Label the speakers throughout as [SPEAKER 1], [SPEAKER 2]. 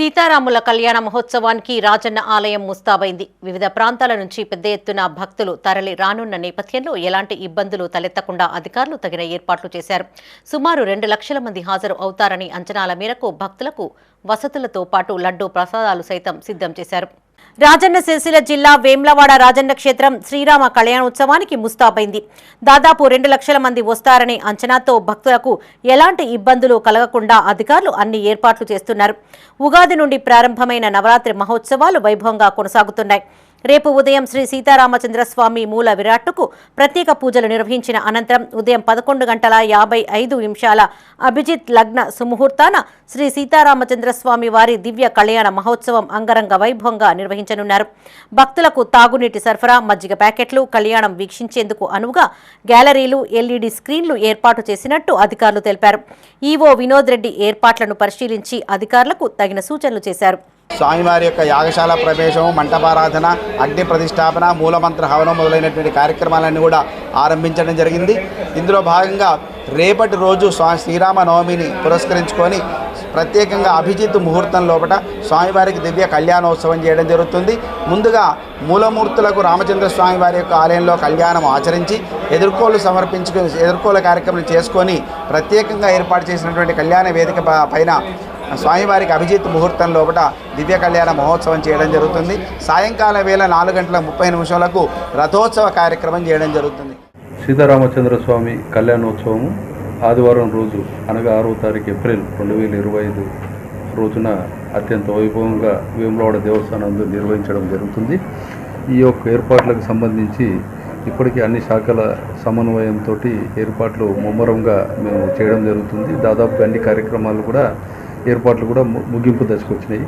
[SPEAKER 1] సీతారాముల కళ్యాణ మహోత్సవానికి రాజన్న ఆలయం ముస్తాబైంది. వివిధ ప్రాంతాల నుంచి పెద్ద ఎత్తున భక్తులు తరలి రానున్న నేపథ్యంలో ఎలాంటి ఇబ్బందులు తలెత్తకుండా అధికారులు తగిన ఏర్పాట్లు చేశారు. సుమారు రెండు లక్షల మంది హాజరు అవుతారని అంచనాల మేరకు భక్తులకు వసతులతో పాటు లడ్డూ ప్రసాదాలు సైతం సిద్ధం చేశారు. రాజన్న సిరిసిల్ల జిల్లా వేమ్లవాడ రాజన్న క్షేత్రం శ్రీరామ కళ్యాణోత్సవానికి ముస్తాబైంది. దాదాపు రెండు లక్షల మంది వస్తారనే అంచనాతో భక్తులకు ఎలాంటి ఇబ్బందులు కలగకుండా అధికారులు అన్ని ఏర్పాట్లు చేస్తున్నారు. ఉగాది నుండి ప్రారంభమైన నవరాత్రి మహోత్సవాలు వైభవంగా కొనసాగుతున్నాయి. రేపు ఉదయం శ్రీ సీతారామచంద్రస్వామి మూల విరాట్టుకు ప్రత్యేక పూజలు నిర్వహించిన అనంతరం ఉదయం పదకొండు గంటల యాభై ఐదు నిమిషాల అభిజిత్ లగ్న సుముహూర్తాన శ్రీ సీతారామచంద్రస్వామి వారి దివ్య కళ్యాణ మహోత్సవం అంగరంగ వైభవంగా నిర్వహించనున్నారు. భక్తులకు తాగునీటి సరఫరా మజ్జిగ ప్యాకెట్లు కళ్యాణం వీక్షించేందుకు అనువుగా గ్యాలరీలు ఎల్ఈడి స్క్రీన్లు ఏర్పాటు చేసినట్టు అధికారులు తెలిపారు. ఈవో వినోద్ రెడ్డి ఏర్పాట్లను పరిశీలించి అధికారులకు తగిన సూచనలు చేశారు.
[SPEAKER 2] స్వామివారి యొక్క యాగశాల ప్రవేశం మంటపారాధన అగ్ని ప్రతిష్టాపన మూలమంత్ర హవనం మొదలైనటువంటి కార్యక్రమాలన్నీ కూడా ఆరంభించడం జరిగింది. ఇందులో భాగంగా రేపటి రోజు స్వా శ్రీరామ నవమిని పురస్కరించుకొని ప్రత్యేకంగా అభిజిత్ ముహూర్తం లోపల స్వామివారికి దివ్య కళ్యాణోత్సవం చేయడం జరుగుతుంది. ముందుగా మూలమూర్తులకు రామచంద్ర స్వామి వారి యొక్క ఆలయంలో కళ్యాణం ఆచరించి ఎదుర్కోలు సమర్పించుకొని ఎదుర్కోల కార్యక్రమం చేసుకొని ప్రత్యేకంగా ఏర్పాటు చేసినటువంటి కళ్యాణ వేదిక ప- పైన స్వామివారికి అభిజిత్ ముహూర్తం లోపల దివ్య కళ్యాణ మహోత్సవం చేయడం జరుగుతుంది. సాయంకాల వేళ నాలుగు గంటల ముప్పై నిమిషాలకు రథోత్సవ కార్యక్రమం చేయడం జరుగుతుంది.
[SPEAKER 3] సీతారామచంద్ర స్వామి కళ్యాణోత్సవము ఆదివారం రోజు అనగా ఆరో తారీఖు ఏప్రిల్ రెండు వేల ఇరవై ఐదు రోజున అత్యంత వైభవంగా వేములవాడ దేవస్థానం నిర్వహించడం జరుగుతుంది. ఈ యొక్క ఏర్పాట్లకు సంబంధించి ఇప్పటికీ అన్ని శాఖల సమన్వయంతో ఏర్పాట్లు ముమ్మరంగా మేము చేయడం జరుగుతుంది. దాదాపు అన్ని కార్యక్రమాలు కూడా ఏర్పాట్లు కూడా ము- ముగింపు దశకు వచ్చినాయి.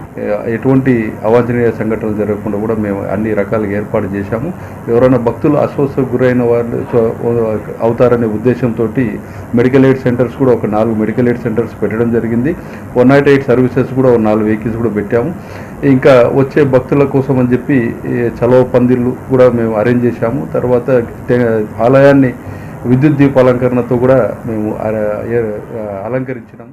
[SPEAKER 3] ఎటువంటి అవాంఛనీయ సంఘటనలు జరగకుండా కూడా మేము అన్ని రకాలుగా ఏర్పాటు చేశాము. ఎవరైనా భక్తులు అస్వస్థకు గురైన వాళ్ళు అవుతారనే ఉద్దేశంతో మెడికల్ ఎయిడ్ సెంటర్స్ కూడా ఒక నాలుగు మెడికల్ ఎయిడ్ సెంటర్స్ పెట్టడం జరిగింది. వన్ నాట్ ఎయిట్ సర్వీసెస్ కూడా ఒక నాలుగు వెహికల్స్ కూడా పెట్టాము. ఇంకా వచ్చే భక్తుల కోసం అని చెప్పి చలవ పందిళ్ళు కూడా మేము అరేంజ్ చేశాము. తర్వాత ఆలయాన్ని విద్యుత్ దీపాలంకరణతో కూడా మేము అలంకరించినాము.